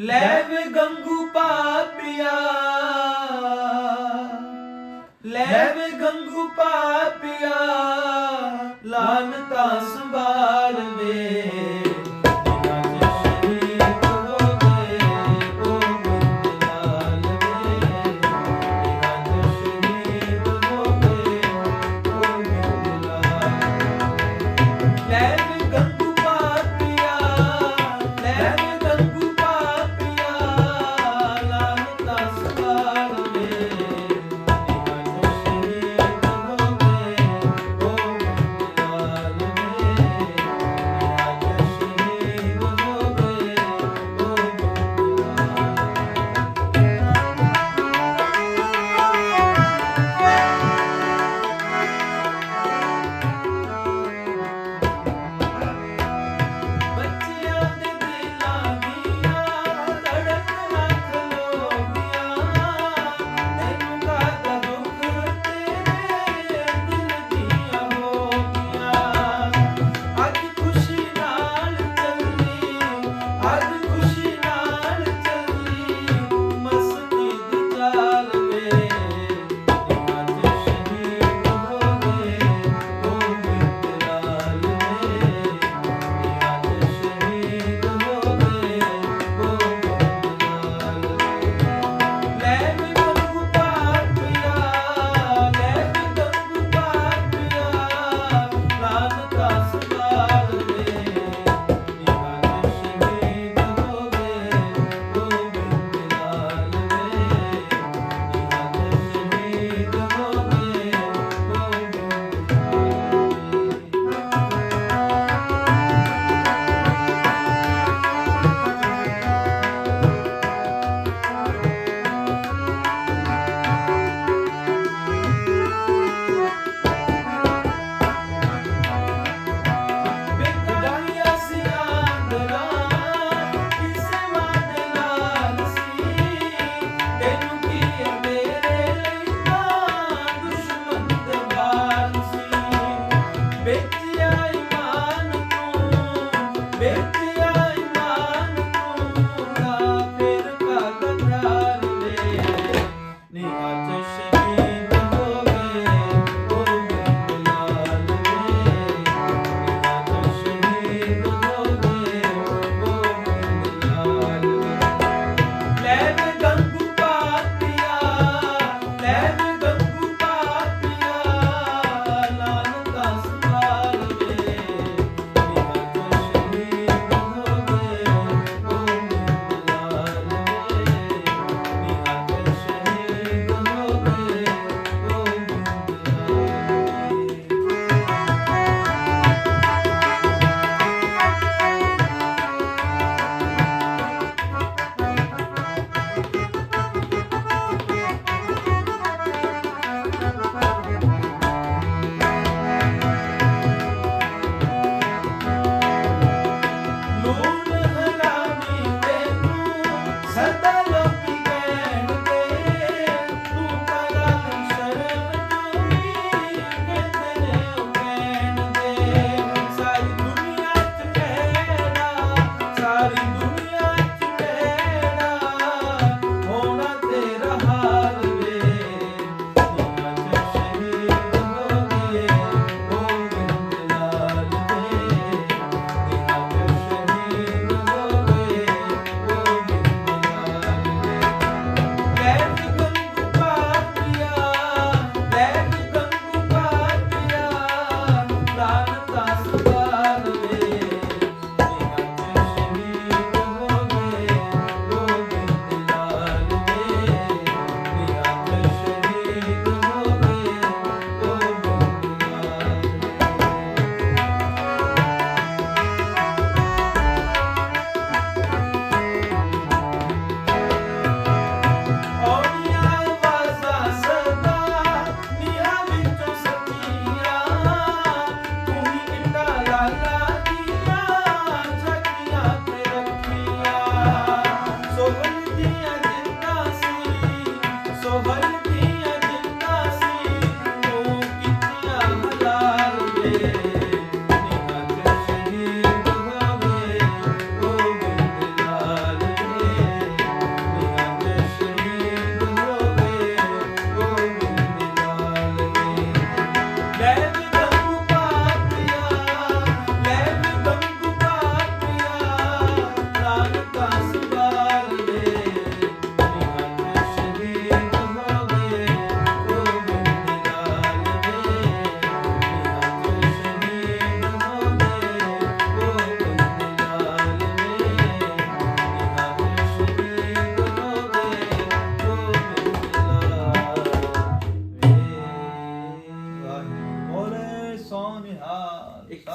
ਲੈ ਵੇ ਗੰਗੂ ਪਾਪਿਆ। ਲੈ ਵੇ ਗੰਗੂ ਪਾਪਿਆ ਲਾਨ ਤਾਂ ਸੰਭਾਲ ਵੇ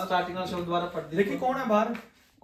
ਸਟਾਰਟਿੰਗ ਵਾਲਾ ਸ਼ਬਦ ਦੁਬਾਰਾ ਪੜ੍ਹ ਦਿਓ ਦੇਖੀ ਕੌਣ ਹੈ ਬਾਹਰ?